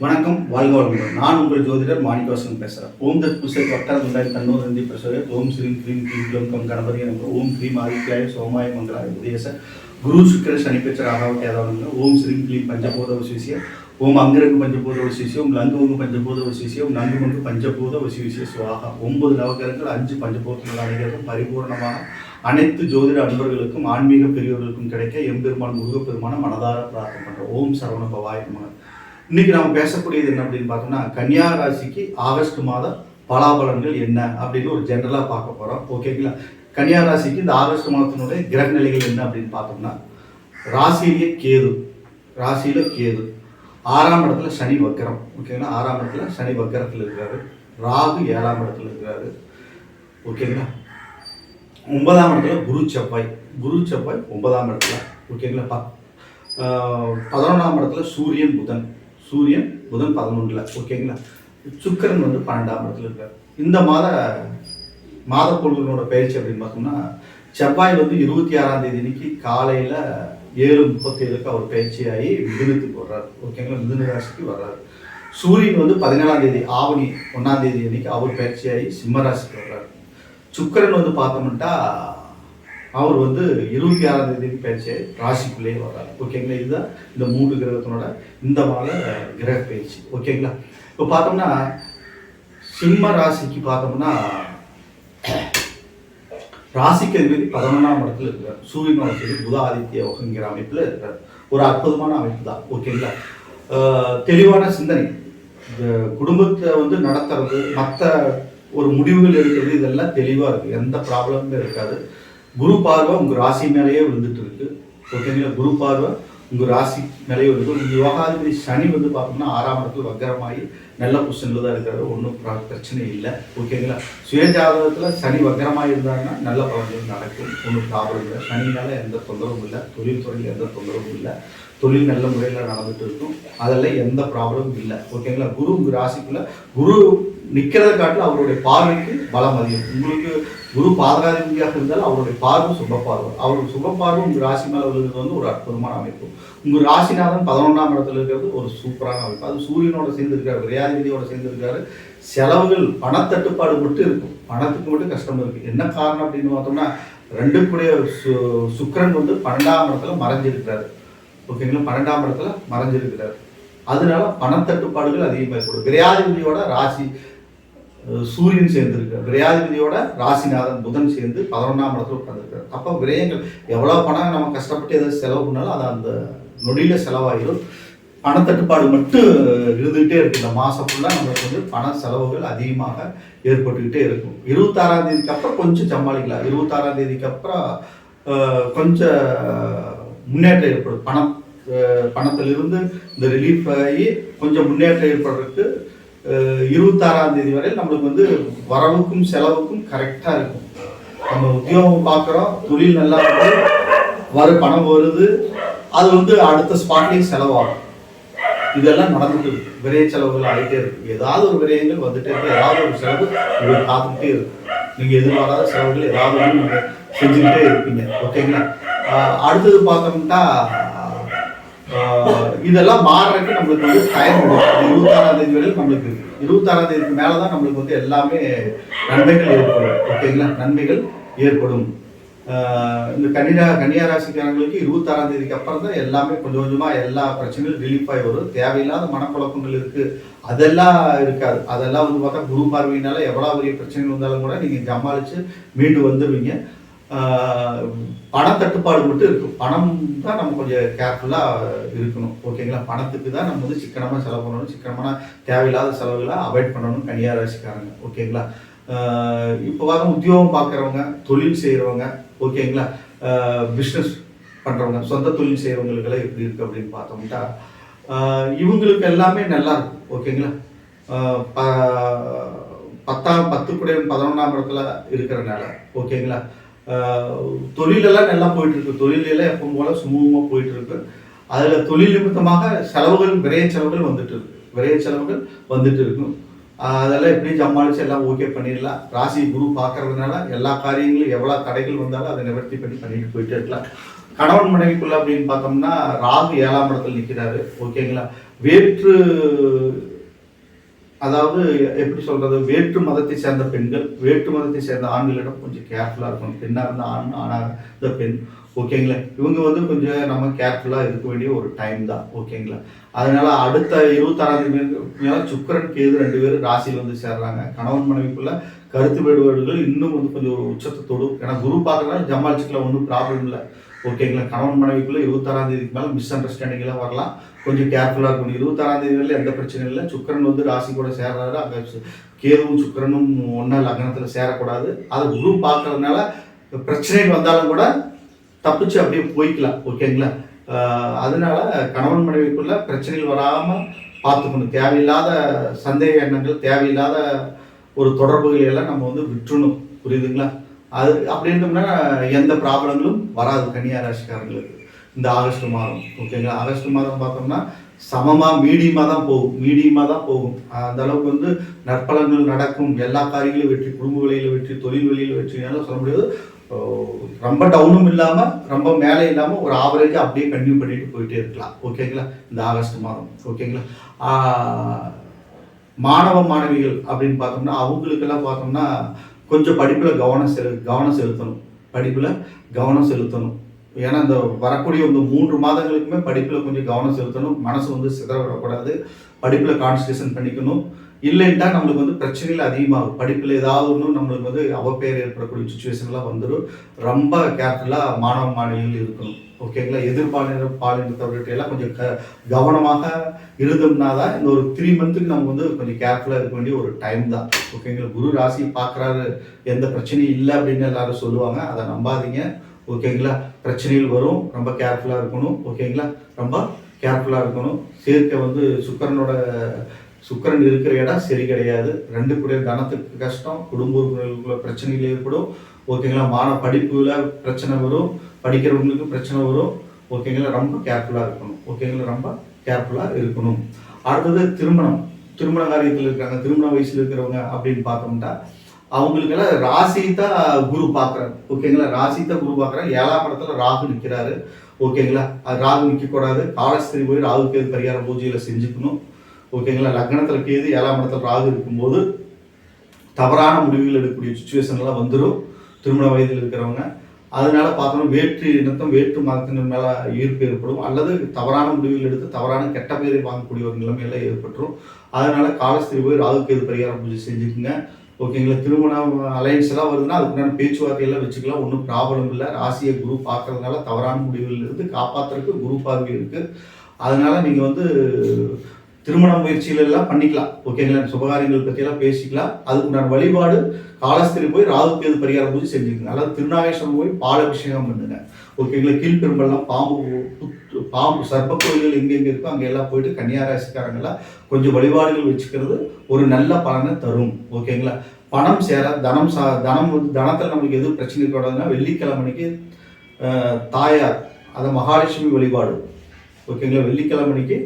வணக்கம் வாழ்க வளமுடன். நான் உங்கள் ஜோதிடர் மாணிக்கவாசன் பேசுகிறேன் ஓம் தத் புசை வட்டார் முண்டாய் தன்னோ நந்தி பிரசோய ஓம் ஸ்ரீம் க்ரீம் க்ரீம் க்ளம் கம் கணபதி நமக்கு ஓம் க்ரீம் ஆதித்யாய சோமாய மங்களாய உதயச குரு சுக்கர சனிப்பெற்ற ராகாவட்டி அதாவது ஓம் ஸ்ரீம் க்ளீம் பஞ்சபூத விசேஷிய ஓம் அங்கிரங்கு பஞ்சபூத விசேஷிய ஓம் லங்குவங்கு பஞ்சபூத விசேஷிய ஓம் நங்குமங்கு பஞ்சபூத விசேஷிய சுவாகா. ஒன்பது நவகரங்கள் அஞ்சு பஞ்சபூதங்கள் அனைவரும் பரிபூர்ணமாக அனைத்து ஜோதிட அன்பர்களுக்கும் ஆன்மீக பெரியவர்களுக்கும் கிடைக்க எம்பெருமான் முருகப்பெருமான மனதார பிரார்த்தனை பண்ணுறோம் ஓம் சரவண பவாய் மகன் இன்னைக்கு நம்ம பேசக்கூடியது என்ன அப்படின்னு பார்த்தோம்னா கன்னியா ராசிக்கு ஆகஸ்ட் மாத பலாபலன்கள் என்ன அப்படின்னு ஒரு ஜென்ரலாக பார்க்க போகிறோம் ஓகேங்களா கன்னியா ராசிக்கு இந்த ஆகஸ்ட் மாதத்தினுடைய கிரக நிலைகள் என்ன அப்படின்னு பார்த்தோம்னா ராசியிலேயே கேது ராசியில கேது. ஆறாம் இடத்துல சனி வக்கரம். ஓகேங்களா ஆறாம் இடத்துல சனி வக்கரத்தில் இருக்கிறாரு ராகு ஏழாம் இடத்துல இருக்கிறாரு ஓகேங்களா ஒன்பதாம் இடத்துல குரு செவ்வாய். குரு செவ்வாய் ஒன்பதாம் இடத்துல. ஓகேங்களா ப பதினொன்றாம் இடத்துல சூரியன் புதன். சூரியன் புதன் பதினொன்றில் ஓகேங்களா சுக்கிரன் வந்து பன்னெண்டாம் இடத்துல இருக்கார். இந்த மாத மாத பொருள்களோட பயிற்சி அப்படின்னு பார்த்தோம்னா செவ்வாய் வந்து இருபத்தி ஆறாம் தேதி இன்னைக்கு காலையில் ஏழு முப்பத்தேழுக்கு அவர் பயிற்சியாகி மிதுனத்துக்கு வர்றாரு. ஓகேங்களா மிதுன ராசிக்கு வர்றாரு. சூரியன் வந்து பதினேழாம் தேதி ஆவணி ஒன்றாம் தேதி அன்னைக்கு அவர் பயிற்சியாகி சிம்ம ராசிக்கு வர்றாரு. சுக்கிரன் வந்து பார்த்தோம்னா அவர் வந்து இருபத்தி ஆறாம் தேதி பயிற்சி ராசிக்குள்ளேயே வர்றாரு. ஓகேங்களா இதுதான் இந்த மூன்று கிரகத்தினோட இந்த மாத கிரக பயிற்சி. ஓகேங்களா இப்போ பார்த்தோம்னா சிம்ம ராசிக்கு பார்த்தோம்னா ராசிக்கு அதிபதி பதினொன்றாம் இடத்துல இருக்கார். சூரியனோட சரி புத ஆதித்ய யோகங்கிற அமைப்பில் இருக்கார். ஒரு அற்புதமான அமைப்பு தான். ஓகேங்களா தெளிவான சிந்தனை. இந்த குடும்பத்தை வந்து நடத்துறது மற்ற ஒரு முடிவுகள் எடுக்கிறது இதெல்லாம் தெளிவாக இருக்குது எந்த ப்ராப்ளமுமே இருக்காது. குரு பார்வை உங்கள் ராசி மேலேயே விழுந்துட்டு இருக்கு. ஓகேங்களா குரு பார்வை உங்கள் ராசி மேலேயே விழுந்து உங்கள் யோகாதிபதி சனி வந்து பார்த்தோம்னா ஆறாம் இடத்துல வக்கரமாகி நல்ல பொசிஷனில் தான் இருக்காரு. ஒன்றும் பிரச்சனை இல்லை. ஓகேங்களா சுயஜாதகத்தில் சனி வக்கரமாக இருந்தாங்கன்னா நல்ல பலன்கள் நடக்கும். ஒன்றும் ப்ராப்ளம் இல்லை. சனினால எந்த தொந்தரவும் இல்லை. தொழில்துறையில் எந்த தொந்தரவும் இல்லை. தொழில் நல்ல முறையில் நடந்துட்டு இருக்கும் அதெல்லாம் எந்த ப்ராப்ளமும் இல்லை. ஓகேங்களா குரு உங்கள் ராசிக்குள்ளே குரு நிற்கிறத காட்டில் அவருடைய பார்வைக்கு பலம் அதிகம். உங்களுக்கு குரு பாதகாதிபதியாக இருந்தாலும் அவருடைய பார்வை சுப பார்வை அவருடைய சுப பார்வை உங்கள் ராசி மேலே விழுகிறது வந்து ஒரு அற்புதமான அமைப்பு. உங்கள் ராசிநாதன் பதினொன்றாம் இடத்துல இருக்கிறது ஒரு சூப்பரான அமைப்பு. அது சூரியனோட சேர்ந்து இருக்காரு விரையாதிபதியோட சேர்ந்து இருக்காரு செலவுகள் பணத்தட்டுப்பாடு மட்டும் இருக்கும். பணத்துக்கு மட்டும் கஷ்டம் இருக்குது என்ன காரணம் அப்படின்னு பார்த்தோம்னா ரெண்டுக்குடைய சு சுக்கரன் வந்து பன்னெண்டாம் இடத்துல மறைஞ்சிருக்கிறாரு. ஓகேங்களா? பன்னெண்டாம் இடத்துல மறைஞ்சிருக்கிறார். அதனால பணத்தட்டுப்பாடுகள் அதிகமாக ஏற்படும் விரையாதிபதியோட ராசி சூரியன் சேர்ந்திருக்கார். விரையாதிபதியோட ராசிநாதன் புதன் சேர்ந்து பதினொன்றாம் இடத்துல உட்காந்துருக்கார் அப்போ விரயங்கள் எவ்வளோ பணம் நம்ம கஷ்டப்பட்டு எதாவது செலவு பண்ணாலும் அது அந்த நொடியில் செலவாயிடும் பணத்தட்டுப்பாடு மட்டும் இருந்துகிட்டே இருக்கு இந்த மாதம் ஃபுல்லாக நம்மளுக்கு வந்து பண செலவுகள் அதிகமாக ஏற்பட்டுக்கிட்டே இருக்கும். இருபத்தாறாம் தேதிக்கு அப்புறம் கொஞ்சம் சமாளிக்கலாம். இருபத்தாறாம் தேதிக்கு அப்புறம் கொஞ்சம் முன்னேற்றம் ஏற்படும். பணம் பணத்திலிருந்து இந்த ரிலீஃப் ஆகி கொஞ்சம் முன்னேற்றம் ஏற்படுறதுக்கு இருபத்தாறாம் தேதி வரை நம்மளுக்கு வந்து வரவுக்கும் செலவுக்கும் கரெக்டாக இருக்கும். நம்ம உத்தியோகம் பார்க்குறோம் தொழில் நல்லா வந்து வர பணம் வருது அது வந்து அடுத்த ஸ்பாட்லேயும் செலவாகும். இதெல்லாம் நடந்துட்டு இருக்கு. விரைய செலவுகள் ஆகிட்டே இருக்கு. ஏதாவது ஒரு விரயங்கள் வந்துட்டே இருக்கு. ஏதாவது ஒரு செலவு உங்களுக்கு காத்துக்கிட்டே இருக்கு. நீங்கள் எதிர்பாராத செலவுகள் ஏதாவது ஒன்று செஞ்சுக்கிட்டே இருப்பீங்க ஓகேங்களா அடுத்தது பார்த்தோம்னா இதெல்லாம் மாறுறதுக்கு நம்மளுக்கு வந்து டைம் இருபத்தாறாம் தேதி வரையும் நம்மளுக்கு இருபத்தாறாம் தேதிக்கு மேலே தான் நம்மளுக்கு வந்து எல்லாமே நன்மைகள் ஏற்படும் ஓகேங்களா நன்மைகள் ஏற்படும். இந்த கன்னிரா கன்னியா ராசிக்காரங்களுக்கு இருபத்தாறாம் தேதிக்கு அப்புறம் தான் எல்லாமே கொஞ்சம் கொஞ்சமாக எல்லா பிரச்சனைகளும் ரிலீஃப் ஆகி வரும். தேவையில்லாத மனக்குழப்பங்கள் இருக்குது அதெல்லாம் இருக்காது. அதெல்லாம் வந்து பார்த்தா குரு பார்வையினால எவ்வளோ பெரிய பிரச்சனைகள் வந்தாலும் கூட நீங்கள் சமாளித்து மீண்டு வந்துடுவீங்க பணத்தட்டுப்பாடு மட்டும் இருக்கும். பணம் தான் நம்ம கொஞ்சம் கேர்ஃபுல்லாக இருக்கணும். ஓகேங்களா? பணத்துக்கு தான் நம்ம வந்து சிக்கனமாக செலவு பண்ணணும். சிக்கனமான தேவையில்லாத செலவுகளை அவாய்ட் பண்ணணும் கன்னியா ராசிக்காரங்க ஓகேங்களா? இப்போ வர உத்தியோகம் பார்க்குறவங்க தொழில் செய்கிறவங்க ஓகேங்களா? பிஸ்னஸ் பண்ணுறவங்க சொந்த தொழில் செய்கிறவங்களுக்கெல்லாம் எப்படி இருக்குது அப்படின்னு பார்த்தோம்னா இவங்களுக்கு எல்லாமே நல்லா இருக்கும். ஓகேங்களா? ப- பத்தாம் பத்து கூட பதினொன்றாம் இடத்துல இருக்கிறனால ஓகேங்களா? தொழிலெல்லாம் நல்லா போயிட்டு இருக்கு தொழிலெல்லாம் எப்பவும் போல சுமூகமாக போயிட்டு இருக்கு அதில் தொழில் நிமித்தமாக செலவுகள் விரைய செலவுகள் வந்துட்டு இருக்கு விரைய செலவுகள் வந்துட்டு இருக்கும் அதெல்லாம் எப்படி சமாளிச்சு எல்லாம் ஓகே பண்ணிடலாம். ராசி குரு பார்க்கறதுனால எல்லா காரியங்களும் எவ்வளோ தடைகள் வந்தாலும் அதை நிவர்த்தி பண்ணி பண்ணிட்டு போயிட்டே இருக்கலாம். கணவன் மனைவிக்குள்ள அப்படின்னு பார்த்தோம்னா ராகு ஏழாம் இடத்துல நிற்கிறாரு ஓகேங்களா வேற்று அதாவது எப்படி சொல்றது வேற்று மதத்தை சேர்ந்த பெண்கள் வேற்று மதத்தை சேர்ந்த ஆண்களிடம் கொஞ்சம் கேர்ஃபுல்லாக இருக்கணும். பெண்ணாக இருந்தால் ஆண் ஆணாக இருந்த பெண். ஓகேங்களா இவங்க வந்து கொஞ்சம் நம்ம கேர்ஃபுல்லாக இருக்க வேண்டிய ஒரு டைம் தான். ஓகேங்களா அதனால அடுத்த இருபத்தாறாம் தேதி சுக்கரன் சுக்கிரன் கேது ரெண்டு பேரும் ராசியில் வந்து சேர்றாங்க. கணவன் மனைவிக்குள்ள கருத்து வேறுபாடுகள் இன்னும் வந்து கொஞ்சம் உச்சத்தை தொடும் ஏன்னா குரு பார்க்கலாம் ஜமாலிச்சுக்கலாம் ஒன்றும் ப்ராப்ளம் இல்லை. ஓகேங்களா கணவன் மனைவிக்குள்ளே இருபத்தாறாம் தேதிக்கு மேலே மிஸ் அண்டர்ஸ்டாண்டிங் எல்லாம் வரலாம். கொஞ்சம் கேர்ஃபுல்லாக இருக்கணும். இருபத்தாறாம் தேதி வரையில எந்த பிரச்சனையும் இல்லை. சுக்கிரன் வந்து ராசி கூட சேர்றாரு. அங்கே சு- கேதுவும் சுக்கிரனும் ஒன்றா லக்னத்தில் சேரக்கூடாது. அதை குரு பார்க்கறதுனால பிரச்சனைகள் வந்தாலும் கூட தப்பிச்சு அப்படியே போய்க்கலாம். ஓகேங்களா அதனால கணவன் மனைவிக்குள்ள பிரச்சனைகள் வராமல் பார்த்துக்கணும். தேவையில்லாத சந்தேக எண்ணங்கள் தேவையில்லாத ஒரு தொடர்புகளை எல்லாம் நம்ம வந்து விட்டுணும். புரியுதுங்களா? அது அப்படி இருந்தோம்னா எந்த ப்ராப்ளங்களும் வராது கன்னியா ராசிக்காரங்களுக்கு இந்த ஆகஸ்ட் மாதம் ஓகேங்களா ஆகஸ்ட் மாதம் பார்த்தோம்னா சமமாக மீடியமாக தான் போகும். மீடியமாக தான் போகும். அந்த அளவுக்கு வந்து நற்பலன்கள் நடக்கும். எல்லா காரியங்களும் வெற்றி குடும்ப வழியில் வெற்றி தொழில் வழியில் வெற்றினாலும் சொல்ல முடியாது. ரொம்ப டவுனும் இல்லாமல் ரொம்ப மேலே இல்லாமல் ஒரு ஆவரேஜாக அப்படியே கண்டினியூ பண்ணிட்டு போயிட்டே இருக்கலாம். ஓகேங்களா இந்த ஆகஸ்ட் மாதம் ஓகேங்களா மாணவ மாணவிகள் அப்படின்னு பார்த்தோம்னா அவங்களுக்கெல்லாம் பார்த்தோம்னா கொஞ்சம் படிப்பில் கவனம் செலு கவனம் செலுத்தணும். படிப்பில் கவனம் செலுத்தணும். ஏன்னா இந்த வரக்கூடிய இந்த மூன்று மாதங்களுக்குமே படிப்பில் கொஞ்சம் கவனம் செலுத்தணும். மனசு வந்து சிதற விடக்கூடாது. படிப்பில் கான்சன்ட்ரேஷன் பண்ணிக்கணும். இல்லைன்ட்டா நம்மளுக்கு வந்து பிரச்சனைகள் அதிகமாகும். படிப்பில் ஏதாவது ஒன்று நம்மளுக்கு வந்து அவப்பேர் ஏற்படக்கூடிய சுச்சுவேஷன்லாம் வந்துடும் ரொம்ப கேர்ஃபுல்லாக மாணவ மாணவிகள் இருக்கணும். ஓகேங்களா எதிர்பாலின பாலினத்தவர்கிட்ட எல்லாம் கொஞ்சம் க கவனமாக இருந்தோம்னா தான் இந்த ஒரு த்ரீ மந்த்துக்கு நம்ம வந்து கொஞ்சம் கேர்ஃபுல்லாக இருக்க வேண்டிய ஒரு டைம் தான். ஓகேங்களா குரு ராசி பார்க்குறாரு எந்த பிரச்சனையும் இல்லை அப்படின்னு எல்லாரும் சொல்லுவாங்க. அதை நம்பாதீங்க. ஓகேங்களா பிரச்சனைகள் வரும். ரொம்ப கேர்ஃபுல்லாக இருக்கணும். ஓகேங்களா ரொம்ப கேர்ஃபுல்லாக இருக்கணும். சேர்க்கை வந்து சுக்கரனோட சுக்கரன் இருக்கிற இடம் சரி கிடையாது. ரெண்டு கூட தனத்துக்கு கஷ்டம். குடும்ப உறுப்பினர்களுக்குள்ள பிரச்சனைகள் ஏற்படும். ஓகேங்களா மான படிப்புல பிரச்சனை வரும். படிக்கிறவங்களுக்கு பிரச்சனை வரும். ஓகேங்களா ரொம்ப கேர்ஃபுல்லாக இருக்கணும். ஓகேங்களா ரொம்ப கேர்ஃபுல்லாக இருக்கணும். அடுத்தது திருமணம். திருமண காரியத்தில் இருக்காங்க. திருமண வயசில் இருக்கிறவங்க அப்படின்னு பார்த்தோம்னா அவங்களுக்கெல்லாம் ராசி தான் குரு பார்க்குறாரு ஓகேங்களா ராசி தான் குரு பார்க்குறாரு ஏழாம் இடத்துல ராகு நிற்கிறாரு ஓகேங்களா அது ராகு நிற்கக்கூடாது காலஸ்திரி போய் ராகு கேது பரிகார பூஜையில் செஞ்சுக்கணும். ஓகேங்களா லக்னத்தில் கேது ஏழாம் இடத்துல ராகு இருக்கும்போது தவறான முடிவுகள் எடுக்கக்கூடிய சுச்சுவேஷன்லாம் வந்துடும் திருமண வயதில் இருக்கிறவங்க அதனால பார்த்தோம்னா வேற்று இனத்தம் வேற்று மதத்தினர் மேலே ஈர்ப்பு ஏற்படும். அல்லது தவறான முடிவுகள் எடுத்து தவறான கெட்ட பெயரை வாங்கக்கூடிய ஒரு நிலைமையெல்லாம் ஏற்பட்டுரும். அதனால காலஸ்திரி போய் ராகு கேது பரிகாரம் பூஜை செஞ்சுக்குங்க. ஓகேங்களா திருமண அலையன்ஸ் எல்லாம் வருதுன்னா அதுக்குண்டான பேச்சுவார்த்தையெல்லாம் வச்சுக்கலாம். ஒன்றும் ப்ராப்ளம் இல்லை. ராசியை குரு பார்க்கறதுனால தவறான முடிவுகள் இருந்து காப்பாற்றுறதுக்கு குரு பார்வை இருக்குது அதனால நீங்கள் வந்து திருமண முயற்சிகள் எல்லாம் பண்ணிக்கலாம் ஓகேங்களா சுபகாரியங்கள் பற்றியெல்லாம் பேசிக்கலாம். அதுக்கு நான் வழிபாடு காலஸ்திரி போய் ராகு கேது பரிகாரம் பூஜை செஞ்சுக்கோங்க. அதாவது திருநாகேஸ்வரம் போய் பால் அபிஷேகம் பண்ணுங்க ஓகேங்களா கீழ்பெரும்பெல்லாம் பாம்பு புத்து பாம்பு சர்ப்ப கோயில்கள் எங்கெங்க இருக்கோ அங்கே எல்லாம் போயிட்டு கன்னியாராசிக்காரங்கெல்லாம் கொஞ்சம் வழிபாடுகள் வச்சுக்கிறது ஒரு நல்ல பலனை தரும். ஓகேங்களா பணம் சேர தனம் சா தனம் வந்து தனத்தில் நம்மளுக்கு எதுவும் பிரச்சனை இருக்கக்கூடாதுன்னா வெள்ளிக்கிழமைக்கு தாயார் அதை மகாலட்சுமி வழிபாடு. ஓகேங்களா வெள்ளிக்கிழமைக்கு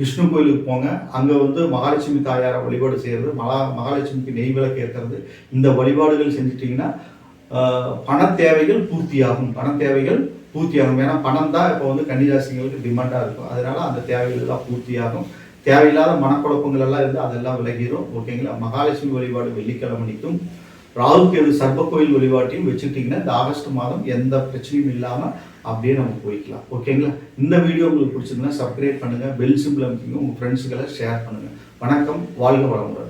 விஷ்ணு கோயிலுக்கு போங்க. அங்கே வந்து மகாலட்சுமி தாயாரை வழிபாடு செய்கிறது மகா மகாலட்சுமிக்கு நெய் விளக்கு ஏற்றுறது இந்த வழிபாடுகள் செஞ்சுட்டிங்கன்னா பண தேவைகள் பூர்த்தியாகும். பண தேவைகள் பூர்த்தியாகும். ஏன்னா பணம் தான் இப்போ வந்து கன்னிராசிங்களுக்கு டிமாண்டாக இருக்கும். அதனால் அந்த தேவைகள் எல்லாம் பூர்த்தியாகும். தேவையில்லாத மனக்குழப்பங்கள் எல்லாம் இருந்து அதெல்லாம் விலகிடும் ஓகேங்களா? மகாலட்சுமி வழிபாடு வெள்ளிக்கிழமைக்கும் ராகுக்கு எது சர்ப்ப கோயில் வழிபாட்டையும் வச்சுக்கிட்டிங்கன்னா இந்த ஆகஸ்ட் மாதம் எந்த பிரச்சனையும் இல்லாமல் அப்படியே நம்ம போய்க்கலாம். ஓகேங்களா இந்த வீடியோ உங்களுக்கு பிடிச்சிருந்தா சப்ஸ்கிரைப் பண்ணுங்கள் பெல் சிம்பிள் அமைக்கிங்க உங்கள் ஃப்ரெண்ட்ஸுக்கெல்லாம் ஷேர் பண்ணுங்கள் வணக்கம் வாழ்க வளமுடன்.